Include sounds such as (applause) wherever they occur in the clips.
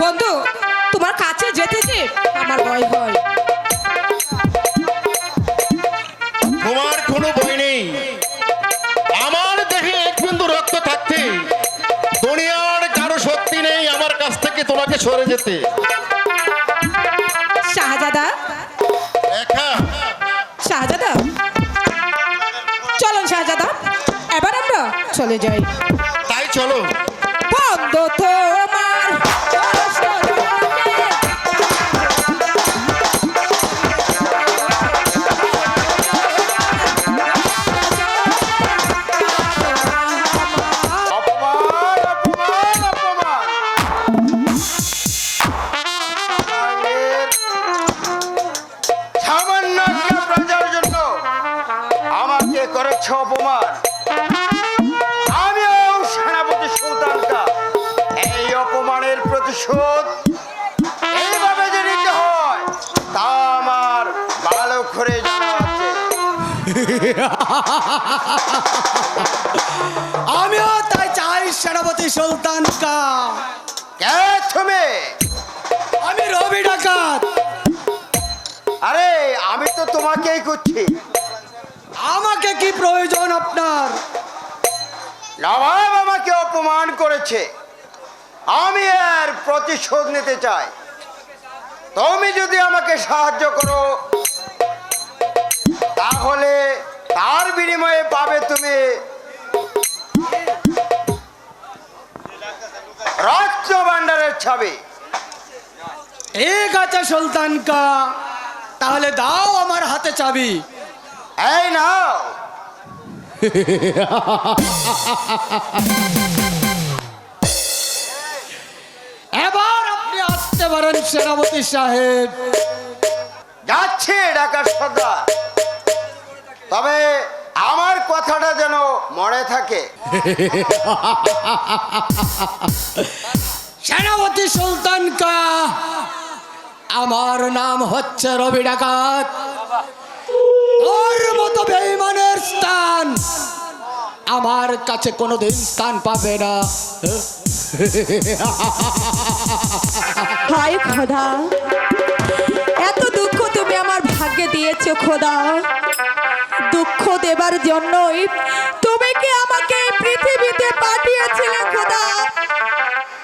বন্ধু তোমার কাছে যেতে যে আমার ভয় ভয় তোমার কোনো ভয় নেই। আমার দেহে এক বিন্দু রক্ত থাকতে দুনিয়ার কারও শক্তি নেই আমার কাছ থেকে তোমাকে সরে যেতে। বন্ধ জানা আছে। (laughs) আমিও তাই চাই সেনাপতি সুলতান কা। কে তুমি? আমি রবি ডাকাত। আরে আমি তো তোমাকেই করছি আমাকে কি প্রয়োজন আপনার? নবাব আমাকে অপমান করেছে। আমি এর প্রতিশোধ নিতে চাই। তুমি যদি আমাকে সাহায্য করো তাহলে তার বিনিময়ে পাবে তুমি রত্ন ভান্ডারের ছাবি। ঠিক আছে সুলতান কা তাহলে দাও আমার হাতে চাবি। এই নাও। এবার আপনি আসতে পারেন সেনাপতি সাহেব। যাচ্ছে ঢাকার সর্দার তবে আমার কথাটা যেন মনে থাকে। সেনাপতি সুলতান কা আমার নাম হচ্ছে রবি ডাকাত। ওর মতো বেইমানের স্থান আমার কাছে কোনোদিন স্থান পাবে না। হায় খোদা এত দুঃখ তুমি আমার ভাগ্যে দিয়েছ খোদা। দুঃখ দেবার জন্যই তুমি কি আমাকে এই পৃথিবীতে পাঠিয়েছিলে, খোদা?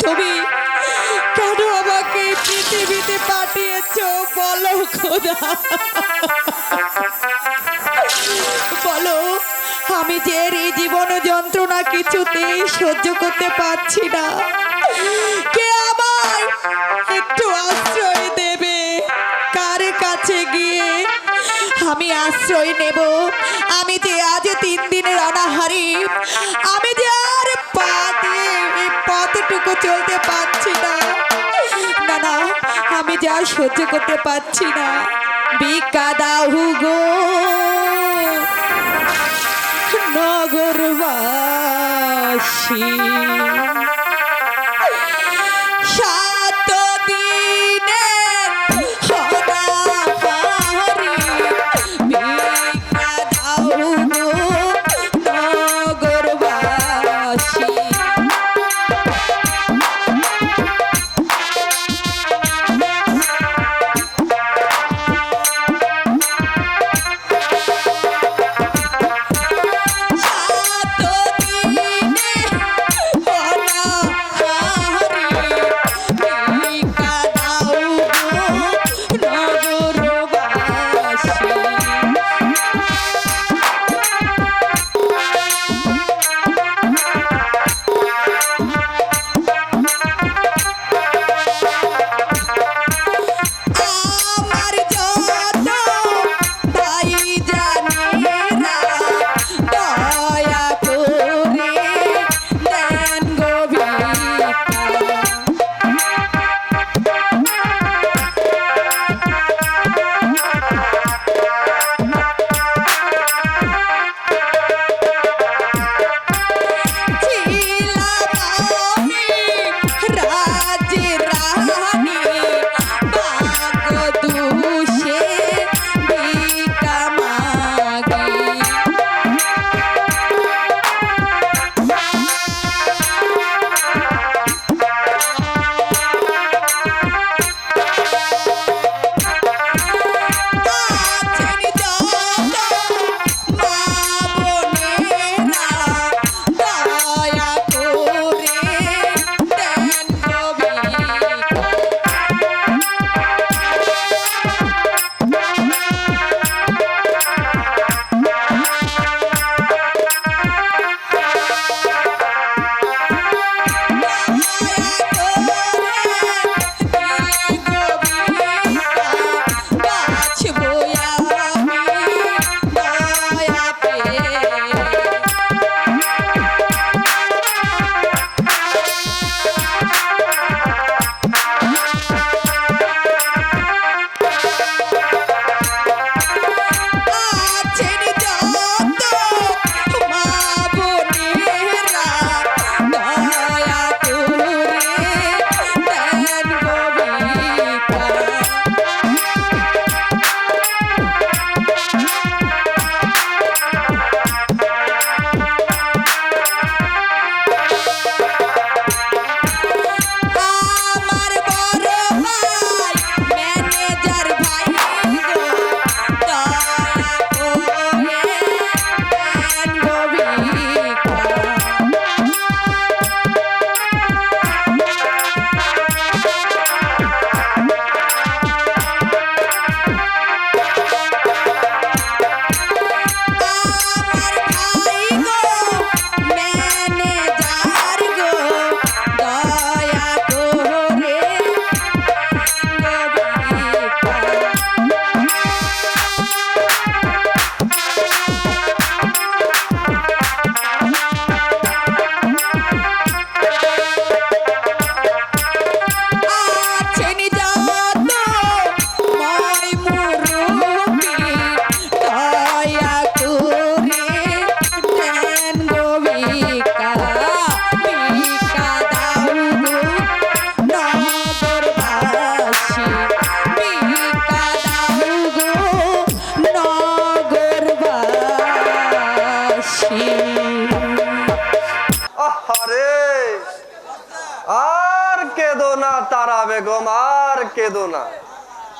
তুমি কেন আমাকে এই পৃথিবীতে পাঠিয়েছো, বলো, খোদা? বলো, আমি যে এই জীবন যন্ত্রণা কিছুতেই সহ্য করতে পারছি না। কে আমায় একটু আশ্রয় আমি আশ্রয় নেব। আমি যে আজ তিন দিনের অনাহারি, আমি যে আর পা দিয়ে পথটুকু চলতে পারছি না। না না, আমি যা সহ্য করতে পারছি না। বিকা দাহু গো। নগরবাসী।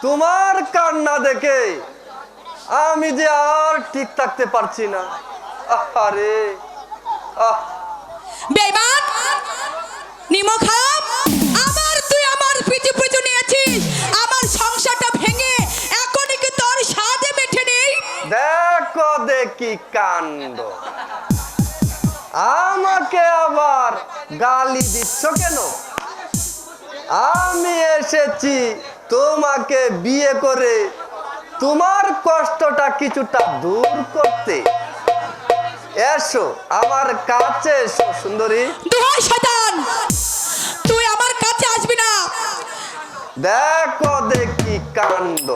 তোমার কান্না দেখে আমি যে আর ঠিক থাকতে পারছি না। আরে আহ। বেমান নিমখাম আবার তুই আমার পিছু পিছু নিয়েছিস। আমার সংসারটা ভেঙে এখনই কি তোর সাজে মেঠে নেই? দেখো দেখি কাণ্ড। আমাকে আবার গালি দিচ্ছ কেন? আমি এসেছি তোমাকে বিয়ে করে তোমার কষ্টটা কিছুটা দূর করতে। এসো আমার কাছে এসো সুন্দরী। শয়তান! তুই আমার কাছে আসবি না। দেখো দেখি কাণ্ড।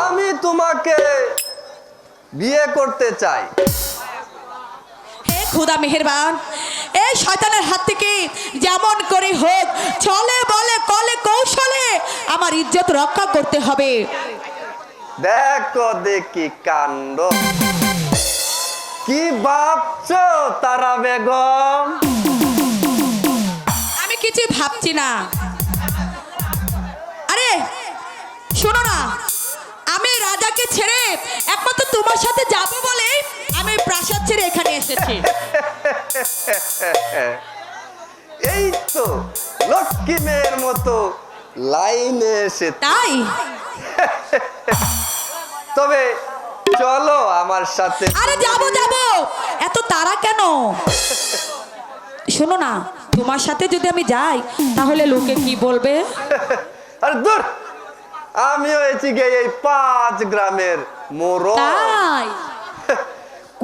আমি তোমাকে বিয়ে করতে চাই। হে খুদা মেহেরবান এই শয়তানের হাত থেকে যেমন করে হোক চলে বলে কলে কৌশলে আমার ইজ্জত রক্ষা করতে হবে। দেখো দেখি কাণ্ড। কি ভাবছ তারা বেগম? আমি কিছু ভাবছি না। আরে শোনো না আমি রাজাকে ছেড়ে একমাত্র তোমার সাথে যাব বলে আমি প্রাসাদ ছেড়ে এখানে এসেছি। (laughs) (laughs) এই তো লক্ষ্মী মেয়ের মতো লাইনে এসে তাই? (laughs) তবে চলো আমার সাথে। আরে যাব যাব। এত তারা কেন? শোনো না তোমার সাথে যদি আমি যাই তাহলে লোকে কি বলবে? (laughs) আরে দূর! আমি হয়েছি গে এই পাঁচ গ্রামের মোড় তাই?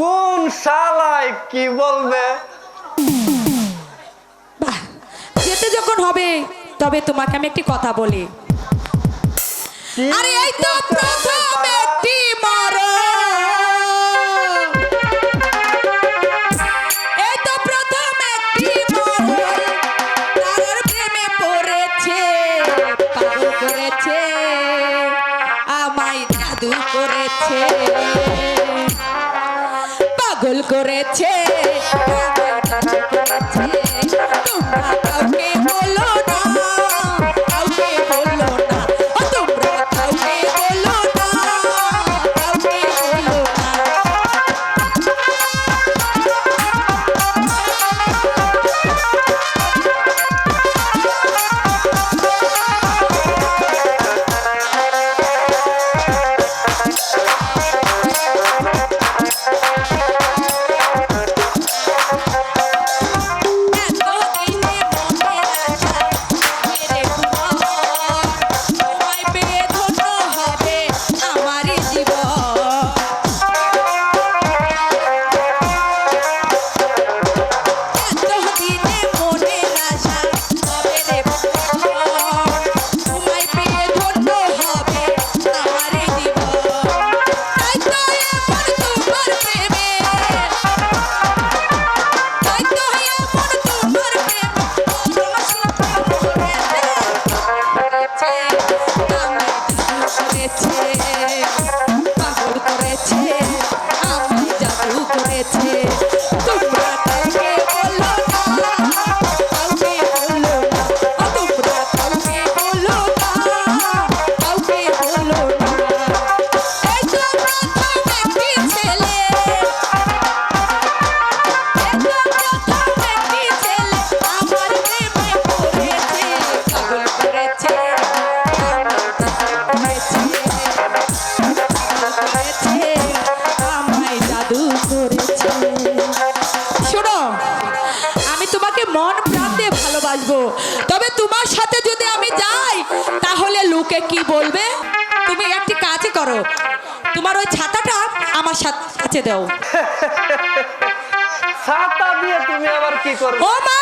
কোন শালায় কি বলবে? যেতে যখন হবে তবে তোমাকে আমি একটি কথা বলি। আরে এই তো প্রথম পাগল করেছে। মন প্রাণ দিয়ে ভালোবাসবো। তবে তোমার সাথে যদি আমি যাই তাহলে লোকে কি বলবে? তুমি একটি কাজ করো। তোমার ওই ছাতাটা আমার সাথে কাছে দাও। (laughs) ছাতা দিয়ে তুমি আবার কি করবে? ও মা!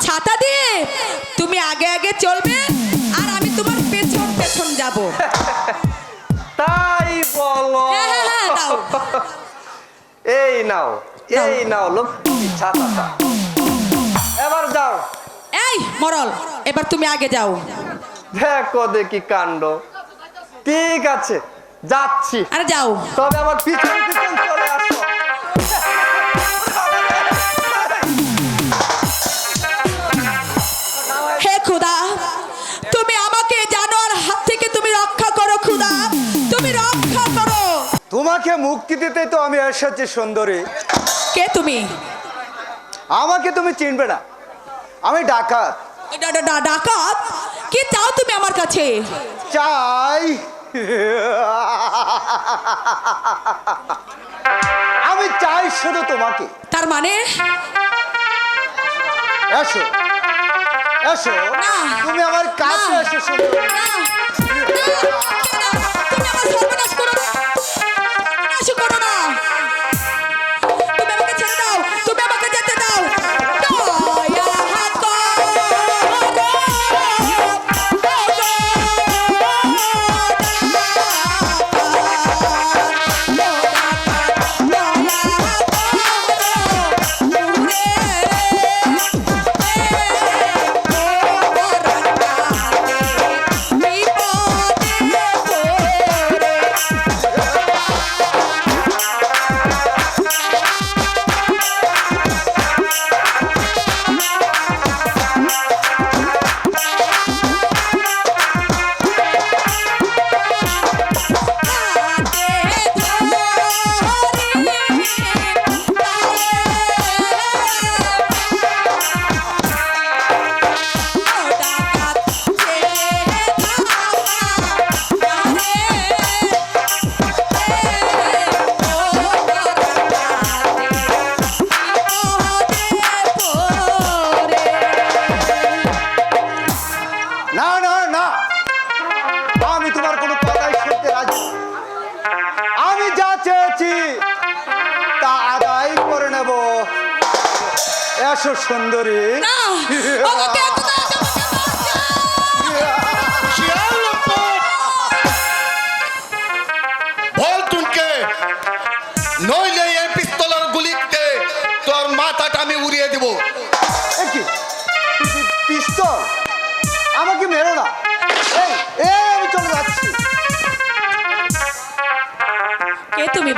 ছাতা দিয়ে তুমি আগে আগে চলবে আর আমি তোমার পেছন পেছন যাব। (laughs) তাই বলো। হ্যাঁ, হ্যাঁ, হ্যাঁ। (laughs) এই নাও এই নাও লক্ষ্মী ছাতাটা। এবার যাও। এই মরল এবার তুমি আগে যাও। দেখো দেখি কাণ্ড। ঠিক আছে যাচ্ছি। আরে যাও। তবে আমার পিছন পিছন চলে আসো। তুমি আমাকে জানোয়ার হাত থেকে তুমি রক্ষা করো খুদা তুমি রক্ষা করো। তোমাকে মুক্তি দিতে তো আমি এসেছি সুন্দরী। কে তুমি? আমাকে তুমি চিনবে না। আমি ডাকাত ডাকাত? কি চাও তুমি আমার কাছে? চাই। আমি চাই শুধু তোমাকে। তার মানে? এসো। এসো। তুমি আমার কাছে। এসো সুন্দরী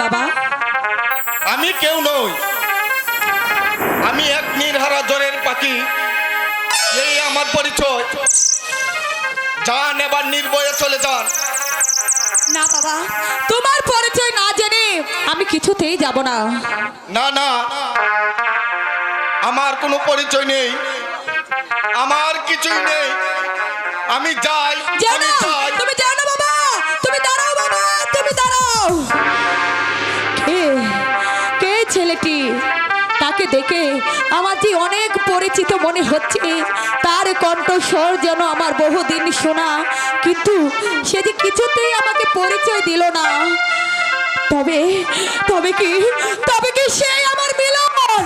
বাবা। আমি কেউ নই। আমি এক নির্হারা জ্বরের পাখি। এই আমার পরিচয়। যান এবার নির্ভয়ে চলে যান। না বাবা তোমার পরিচয় না জেনে আমি কিছুতেই যাব না। না না। আমার কোনো পরিচয় নেই। আমার কিছুই নেই। আমি যাই আমি যাই। তুমি যাও না বাবা তুমি দাঁড়াও বাবা তুমি দাঁড়াও। কে ছেলেটি? তাকে দেখে আমার যে অনেক পরিচিত মনে হচ্ছে, তার কণ্ঠস্বর যেন আমার বহুদিন শোনা, কিন্তু সে যে কিছুতেই আমাকে পরিচয় দিল না। তবে তবে কি তবে কি সে আমার মিলন?